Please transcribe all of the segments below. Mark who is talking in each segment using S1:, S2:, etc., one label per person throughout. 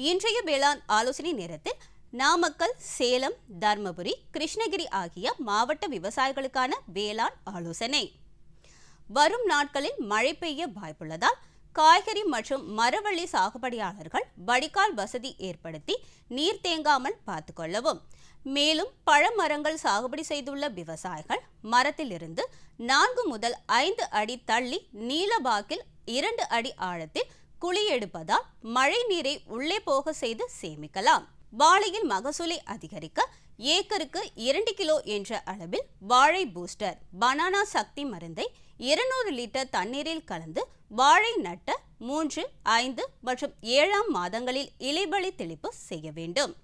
S1: இன்றைய வேளாண் ஆலோசனை நேரத்தில் நாமக்கல் சேலம் தர்மபுரி கிருஷ்ணகிரி ஆகிய மாவட்ட விவசாயிகளுக்கான வேளாண் ஆலோசனை. வரும் நாட்களில் மழை பெய்ய வாய்ப்புள்ளதால் காய்கறி மற்றும் மரவள்ளி சாகுபடியாளர்கள் வடிகால் வசதி ஏற்படுத்தி நீர் தேங்காமல் பார்த்துக்கொள்ளவும் மேலும் பழமரங்கள் சாகுபடி செய்துள்ள விவசாயிகள் மரத்திலிருந்து நான்கு முதல் ஐந்து அடி தள்ளி நீலபாக்கில் இரண்டு அடி ஆழத்தில் குழி எடுப்பதால் மழை நீரை உள்ளே போக செய்து சேமிக்கலாம். வாழையில் மகசூலை அதிகரிக்க ஏக்கருக்கு இரண்டு கிலோ என்ற அளவில் வாழை பூஸ்டர் பனானா சக்தி மருந்தை இருநூறு லிட்டர் தண்ணீரில் கலந்து வாழை நட்ட மூன்று ஐந்து மற்றும் ஏழாம் மாதங்களில் இலைபலி தெளிப்பு செய்ய வேண்டும்.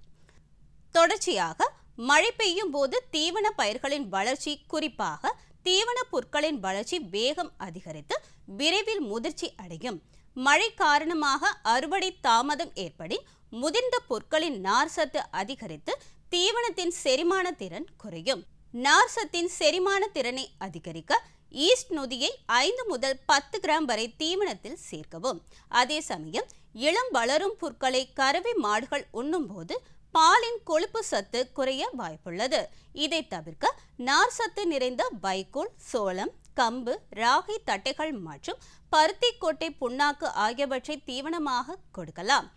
S1: தொடர்ச்சியாக மழை பெய்யும் போது தீவன பயிர்களின் வளர்ச்சி குறிப்பாக தீவன பொருட்களின் வளர்ச்சி வேகம் அதிகரித்து விரைவில் முதிர்ச்சி அடையும். மழை காரணமாக அறுவடை தாமதம் ஏற்படி முதிர்ந்த பொருட்களின் நார் சத்து அதிகரித்து தீவனத்தின் செரிமான திறன் குறையும். நார் சத்தின் செரிமான திறனை அதிகரிக்க ஈஸ்ட் நொதியை ஐந்து முதல் பத்து கிராம் வரை தீவனத்தில் சேர்க்கவும். அதே சமயம் இளம் வளரும் புற்களை கறவை மாடுகள் உண்ணும்போது பாலின் கொழுப்பு சத்து குறைய வாய்ப்புள்ளது. இதை தவிர்க்க நார் சத்து நிறைந்த வைக்கோல் சோளம் கம்பு ராகி தட்டைகள் மற்றும் பருத்தி கொட்டை புண்ணாக்கு ஆகியவற்றை தீவனமாக கொடுக்கலாம்.